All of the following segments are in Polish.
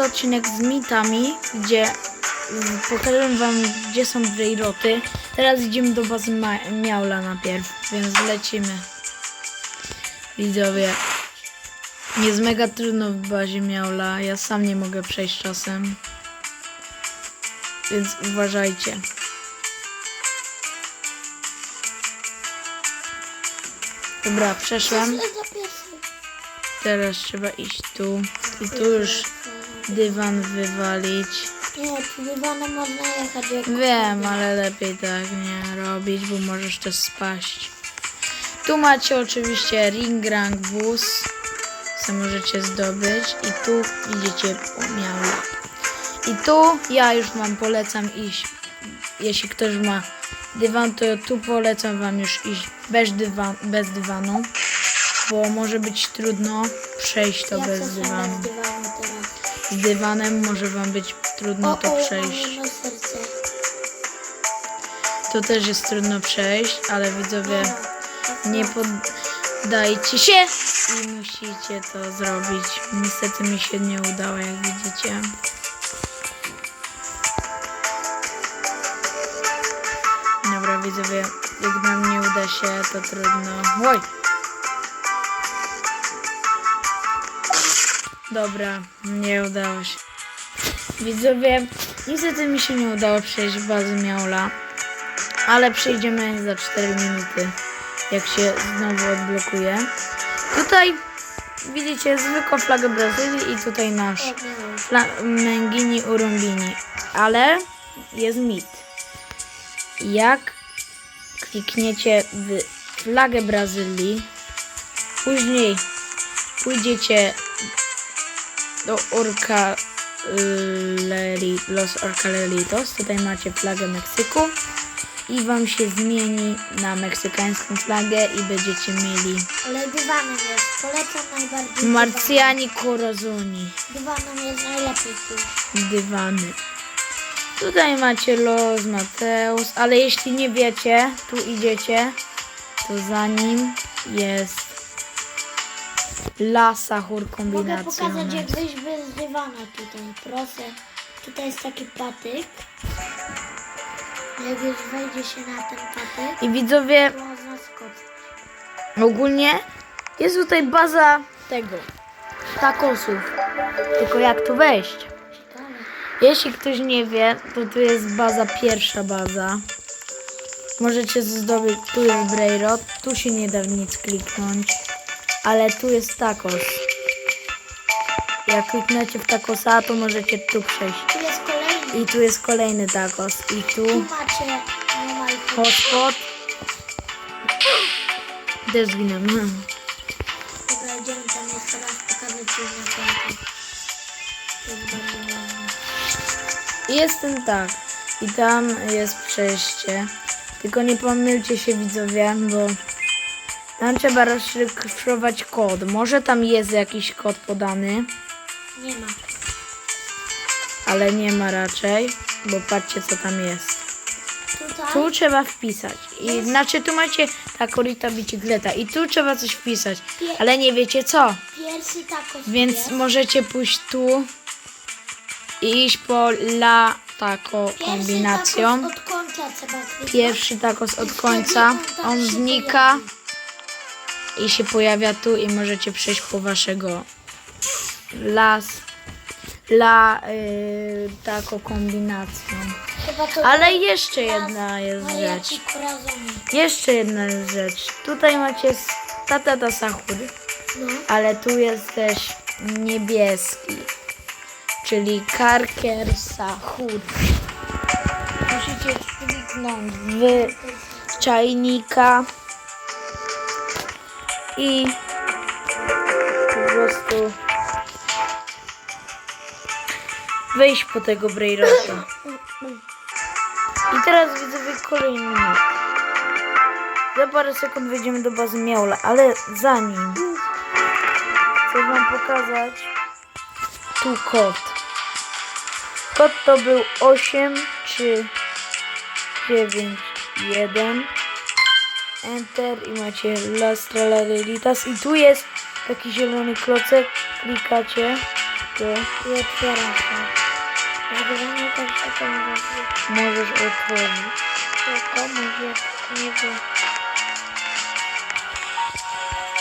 to odcinek z mitami, gdzie pokażę wam, gdzie są Brejroty. Teraz idziemy do bazy Miaula najpierw, więc lecimy. Widzowie, jest mega trudno w bazie Miaula, ja sam nie mogę przejść czasem. Więc uważajcie. Dobra, przeszłam. Teraz trzeba iść tu. I tu już dywan wywalić. Nie, tu dywanem można jechać jak Wiem, ale lepiej tak nie robić, bo możesz też spaść. Tu macie oczywiście ring rank bus, co możecie zdobyć i tu idziecie po miało. I tu ja już wam polecam iść, jeśli ktoś ma dywan, to tu polecam wam już iść bez, dywan, bez dywanu, bo może być trudno przejść to ja bez dywanu. bez dywanu teraz. Z dywanem może wam być trudno o, to przejść. To też jest trudno przejść, ale widzowie nie poddajcie się i musicie to zrobić. Niestety mi się nie udało, jak widzicie. Dobra, widzowie, jak nam nie uda się, to trudno. Oj! Dobra, nie udało się. Widzowie, niestety mi się nie udało przejść bazy Miaula, ale przejdziemy za 4 minuty, jak się znowu odblokuje. Tutaj widzicie zwykłą flagę Brazylii i tutaj nasz Mengini Urumbini, ale jest mit. Jak klikniecie w flagę Brazylii, później pójdziecie do Orca Leri, Los Orcaleritos, tutaj macie flagę Meksyku i wam się zmieni na meksykańską flagę i będziecie mieli Ale dywanem jest. Polecam najbardziej Marcjani Corazoni. dywanem. Dywanem jest najlepiej tu. dywany. Tutaj macie Los Mateus, ale jeśli nie wiecie, tu idziecie, to za nim jest La Sahur Mogę kombinacja. pokazać jak wyjść bez dywana tutaj. Proszę. Tutaj jest taki patyk. Jak już wejdzie się na ten patyk, I widzowie, to można skoczyć. ogólnie jest tutaj baza tego, takosów. Tylko jak tu wejść? Ciekawe. Jeśli ktoś nie wie, to tu jest baza, pierwsza baza. Możecie zdobyć, tu jest Brayrot, tu się nie da w nic kliknąć, ale tu jest tacos. Jak klikniecie w tacosa, to możecie tu przejść. Tu jest kolejny. I tu jest kolejny tacos. I Tu tu macie normal hotspot. Też zginę. Dobra, idziemy tam jeszcze raz pokazać ci na końcu. To jest bardzo ładne. Jest ten tak. I tam jest przejście. Tylko nie pomylcie się widzowie, bo tam trzeba rozszyfrować kod. Może tam jest jakiś kod podany, Nie ma. ale nie ma raczej, bo patrzcie co tam jest. Tutaj Tu trzeba wpisać. I znaczy tu macie takorita bicikleta i tu trzeba coś wpisać, ale nie wiecie co. pierwszy tacos Więc jest. możecie pójść tu i iść po la taco Pierwszy kombinacją. tacos od końca trzeba. Pierwszy tacos od końca, on znika i się pojawia tu i możecie przejść po waszego las la y, taco kombinacją. Ale jeszcze jedna jest rzecz. Mariachi Corazoni. Jeszcze jedna jest rzecz. Tutaj macie tatata sahur, No. ale tu jest też niebieski, czyli karker sahur. Musicie kliknąć w czajnika i po prostu wejść po tego Brayrota. I teraz widzowie kolejny mit. Za parę sekund wejdziemy do bazy Miaula, ale zanim chcę wam pokazać tu kod. Kod to był 8 3 9 1 Enter i macie Las Tralalelitas i tu jest taki zielony klocek, klikacie to I otwieram się. Zgrywanie też taką możesz otworzyć. komuś, jak nie wiem.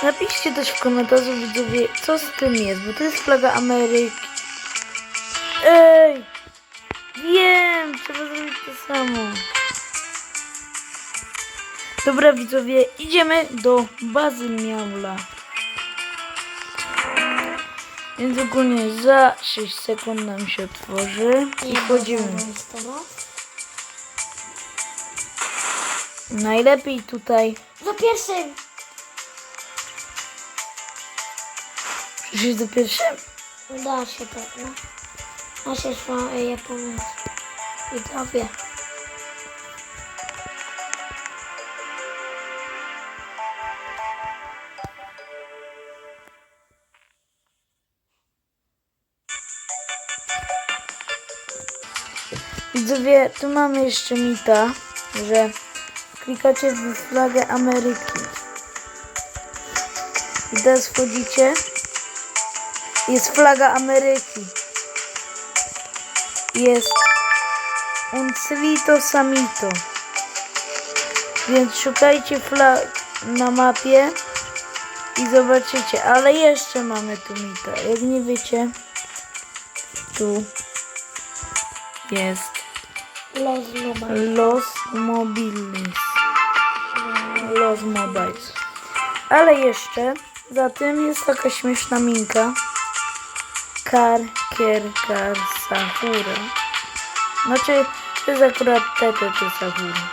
Napiszcie też w komentarzu widzowie, co z tym jest, bo to jest flaga Ameryki. Dobra widzowie, idziemy do bazy Miaula. Więc ogólnie za 6 sekund nam się otworzy i wchodzimy. teraz. Najlepiej tutaj Za pierwszym! przyjść do pierwszym. Da się to, no. A się szła ja pomóc. I tobie. Tu mamy jeszcze mita, że klikacie w flagę Ameryki. I teraz wchodzicie. Jest flaga Ameryki. Jest un Civito Samito. Więc szukajcie flag na mapie i zobaczycie. Ale jeszcze mamy tu mita. Jak nie wiecie, tu jest Los Luba. Los Mobiles. Los Mobiles. Ale jeszcze za tym jest taka śmieszna minka. Kar, kier, kar, sahura. Znaczy, to jest akurat tete, to sahura.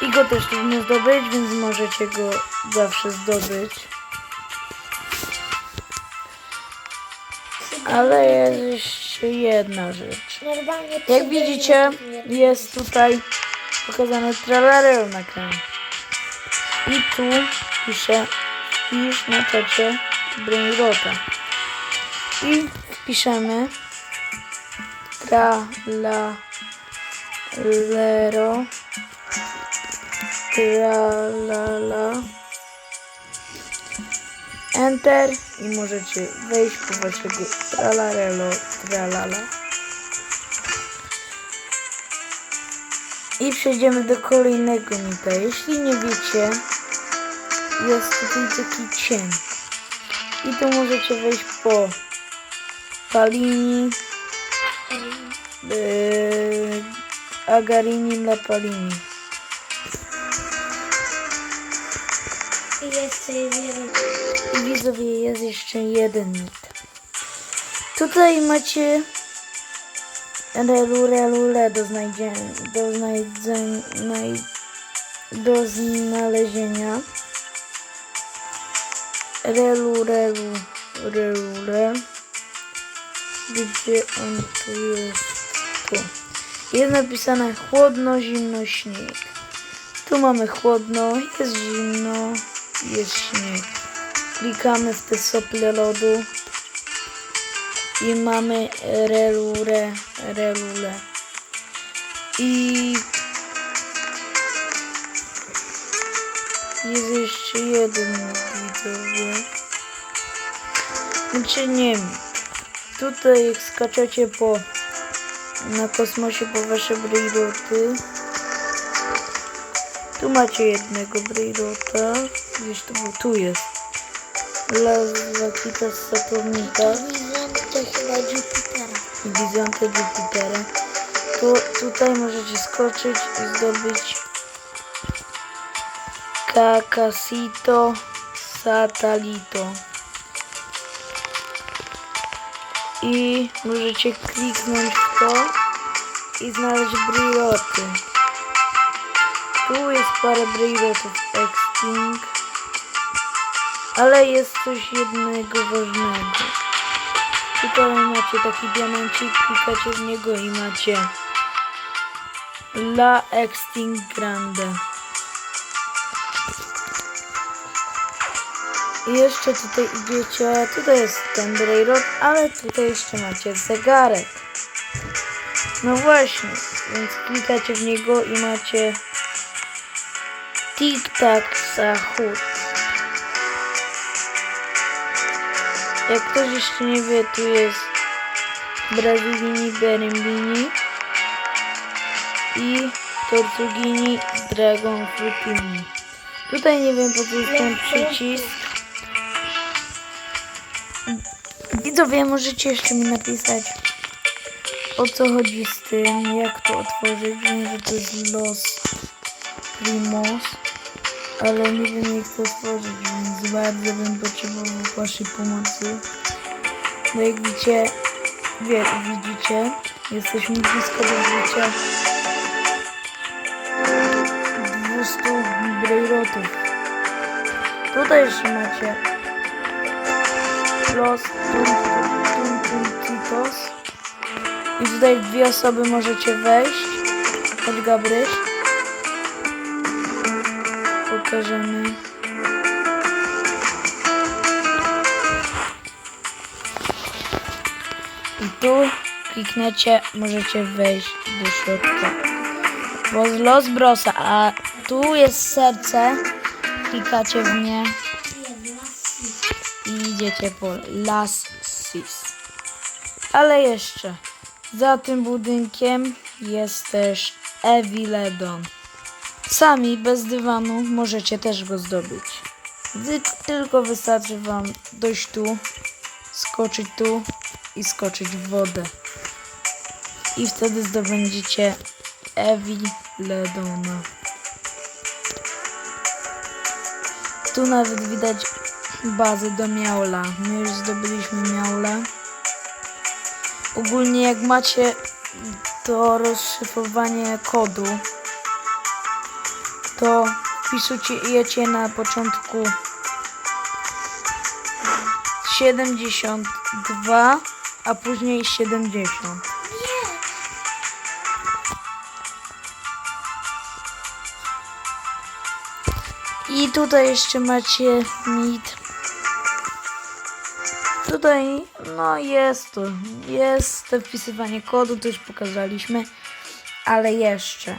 I go też trudno zdobyć, więc możecie go zawsze zdobyć. Ale jest jeszcze jedna rzecz. Normalnie Jak widzicie, jest tutaj pokazane tralareo na ekranie. I tu pisze, pisz na czacie Brainrota. I wpiszemy tralalero tralala Enter i możecie wejść po waszego tralarelo tralala. I przejdziemy do kolejnego mita. Jeśli nie wiecie, jest tutaj taki cień. I tu możecie wejść po Palini, yy, Agarini La Palini. I jeszcze jeden. Widzowie, jest jeszcze jeden mit. Tutaj macie relu, relule do do do znalezienia. Relu, relu, relule. Gdzie on tu jest? Tu. Jest napisane chłodno, zimno, śnieg. Tu mamy chłodno, jest zimno, jest śnieg. Klikamy w te sople lodu i mamy relure, relule. I jest jeszcze jeden widzowie. Znaczy nie. Tutaj jak skaczecie po na kosmosie po wasze brejroty. Tu macie jednego brejrota. Gdzieś to tu jest. Las Vaquitas Saturnitas Widzę chyba Jupitera. Bizonte Jupitera. Tu, tutaj możecie skoczyć i zdobyć Cacasito Satalito. I możecie kliknąć w to i znaleźć bryloty. Tu jest parę brylotów Extinct. Ale jest coś jednego ważnego. Tutaj macie taki diamencik, klikacie w niego i macie La Extinct Grande. I jeszcze tutaj idziecie, tutaj jest ten Brayrod, ale tutaj jeszcze macie zegarek. No właśnie, więc klikacie w niego i macie Tic-tac Sahut. Jak ktoś jeszcze nie wie, tu jest Brazylini Berimbini i Tortugini Dragon Fruitini. Tutaj nie wiem po co jest ten przycisk. Widzowie, możecie jeszcze mi napisać o co chodzi z tym, jak to otworzyć. Wiem, że to jest Los Primos, ale nie wiem jak to otworzyć, więc bardzo bym potrzebował waszej pomocy. No jak widzicie, wie, widzicie, jesteśmy blisko do życia 200 brejrotów. Tutaj jeszcze macie Los Tuntuntitos. I tutaj dwie osoby możecie wejść. Chodź Gabryś. Pokażemy. I tu klikniecie, możecie wejść do środka. Bo z Los Brosa, a tu jest serce. Klikacie w nie i idziecie po Las Sis. Ale jeszcze za tym budynkiem jest też Eviledon. Sami bez dywanu możecie też go zdobyć. Tylko wystarczy wam dojść tu, skoczyć tu i skoczyć w wodę. I wtedy zdobędziecie Eviledona. Tu nawet widać bazę do miaula. My już zdobyliśmy miaula. Ogólnie jak macie to rozszyfrowanie kodu, to wpisujecie na początku 72, a później 70. I tutaj jeszcze macie mit. Tutaj, no jest to, jest to wpisywanie kodu, to już pokazaliśmy, ale jeszcze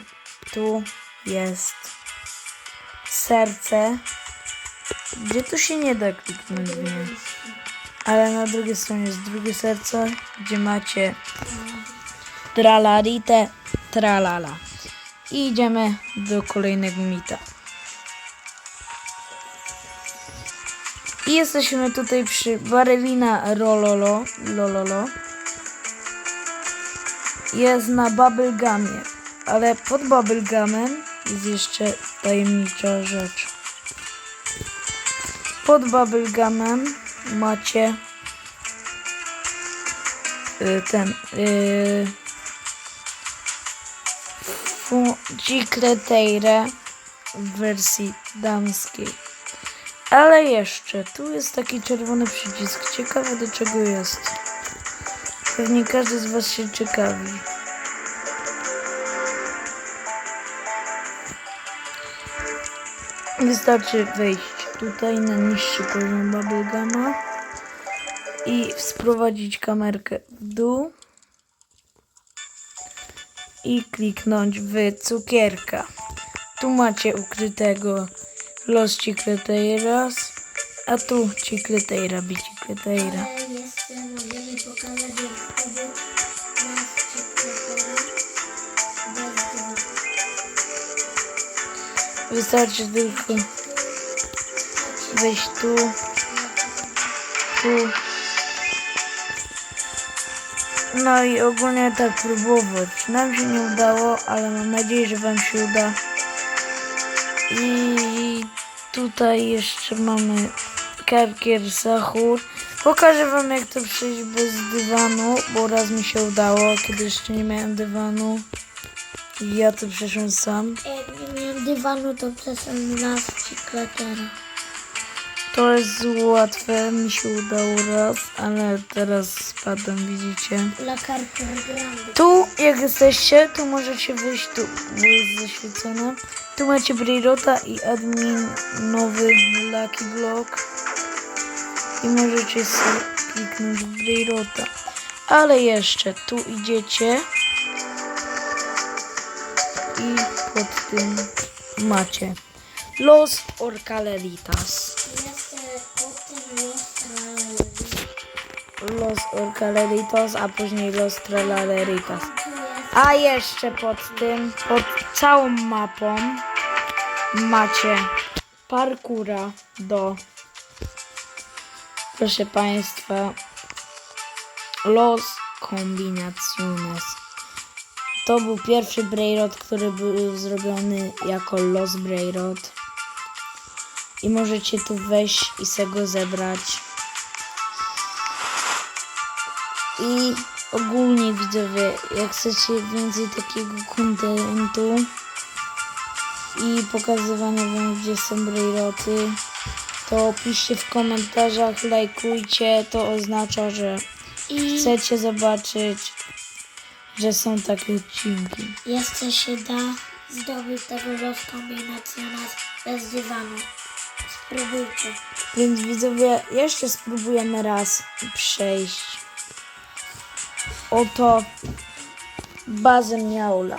tu jest serce, gdzie tu się nie da kliknąć w nie. Ale na drugiej stronie jest drugie serce, gdzie macie tralaritę, tralala. I idziemy do kolejnego mita. I jesteśmy tutaj przy Barelina Rololo, Lololo. Jest na Bubblegumie, ale pod Bubblegumem jest jeszcze tajemnicza rzecz. Pod Bubblegumem macie y, ten y, Funcicleteire w wersji damskiej. Ale jeszcze, tu jest taki czerwony przycisk. Ciekawe do czego jest. Pewnie każdy z Was się ciekawi. Wystarczy wejść tutaj na niższy poziom Bubbleguma i sprowadzić kamerkę w dół i kliknąć w cukierka. Tu macie ukrytego Los Chicleteiras, a tu Chicleteira, Bicicleteira. Jeszcze możemy pokazać Wystarczy tylko wejść tu, tu. No i ogólnie tak próbować. Nam się nie udało, ale mam nadzieję, że Wam się uda. I tutaj jeszcze mamy Karkier Sahur. Pokażę Wam jak to przejść bez dywanu, bo raz mi się udało, kiedy jeszcze nie miałem dywanu. Ja to sam. Jak nie miałem dywanu, to przeszedłem nas czeklatera. To jest łatwe, mi się udało raz, ale teraz spadam, widzicie. La Carter Grande. Tu, jak jesteście, tu możecie wyjść tu, bo jest zaświecone. Tu macie Brayrota i admin nowy Lucky Block. I możecie sobie kliknąć w Brayrota. Ale jeszcze, tu idziecie. Pod tym macie Los potem los Orcaleritos, a później Los Tralaleritas. A jeszcze pod tym, pod całą mapą macie parkura do, proszę Państwa, Los Combinaciones. To był pierwszy Brayrod, który był zrobiony jako Los Brayrod. I możecie tu wejść i se go zebrać. I ogólnie widzowie, jak chcecie więcej takiego kontentu i pokazywania wam gdzie są brejroty, to piszcie w komentarzach, lajkujcie, to oznacza, że I chcecie zobaczyć, że są takie odcinki. jeszcze się da zdobyć tego rozkombinacjona bez dywanu. Spróbujcie. Więc widzowie, jeszcze spróbujemy raz przejść. Oto bazę miaula.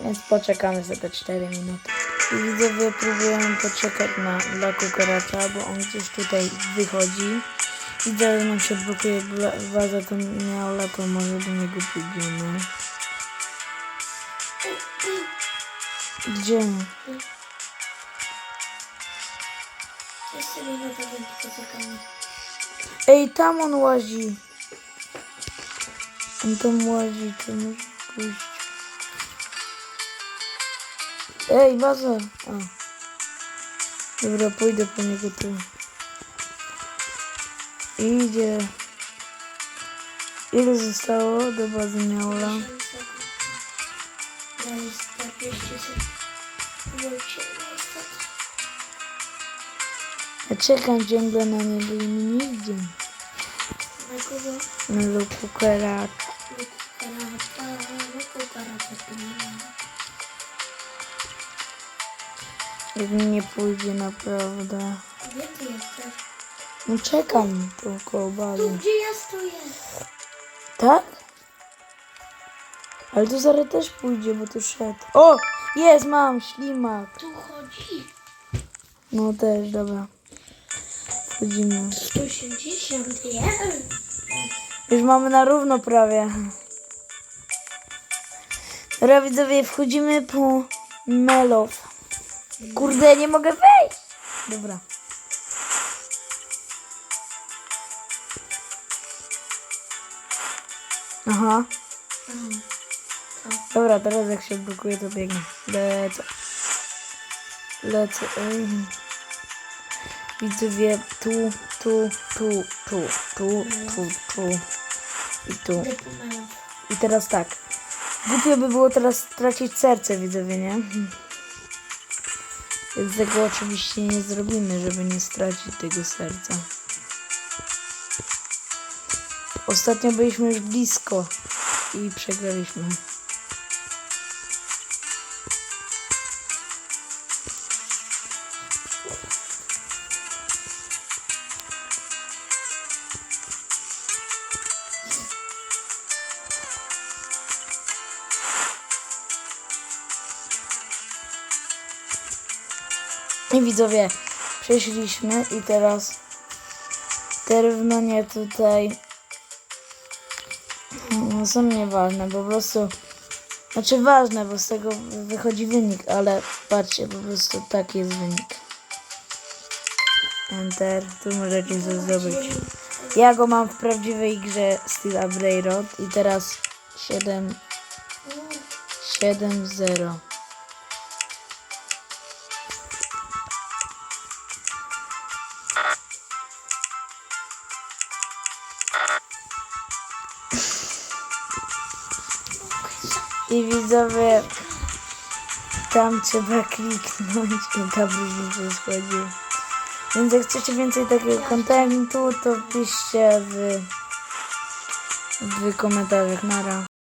Więc poczekamy za te 4 minuty. I widzowie próbujemy poczekać na dla kukaracza, bo on gdzieś tutaj wychodzi. Widzę, że nam się blokuje baza to miaula, to może do niego pójdziemy. Poczekamy. Ej, tam on łazi. On tam łazi, to może pójść. Ej, baza. A. Dobra, pójdę po niego tu. Idzie. Ile zostało do bazy miaula? 10 sekund. 20 sekund. Wróćcie, niestety. Ja czekam ciągle na niego i nie idzie. Na kogo? Na ma. Jak nie pójdzie naprawdę. Gdzie ty jesteś? No czekam koło Tu, gdzie ja stoję? Tak? Ale tu zaraz też pójdzie, bo tu szedł. O! Jest, mam ślimak. Tu chodzi. No też, dobra. Wchodzimy. 181. Już mamy na równo prawie. Dobra, widzowie, wchodzimy po Melow. Kurde, nie mogę wejść. Dobra. Aha. Dobra, teraz jak się blokuje, to biegnę. Lecę. Lecę. Widzowie, tu, tu, tu, tu, tu, tu, tu i tu. I teraz tak. Głupio by było teraz stracić serce, widzowie, nie? Więc tego oczywiście nie zrobimy, żeby nie stracić tego serca. Ostatnio byliśmy już blisko i przegraliśmy. I widzowie, przeszliśmy i teraz te równania tutaj no, są nieważne, po prostu znaczy ważne, bo z tego wychodzi wynik, ale patrzcie, po prostu taki jest wynik. Enter, tu możecie coś zdobyć. Ja go mam w prawdziwej grze Steel Brayrod i teraz 7 7-0. I widzowie, tam trzeba kliknąć i tam różnica schodzi. Więc jak chcecie więcej takiego kontentu, to piszcie w, w komentarzach. Nara.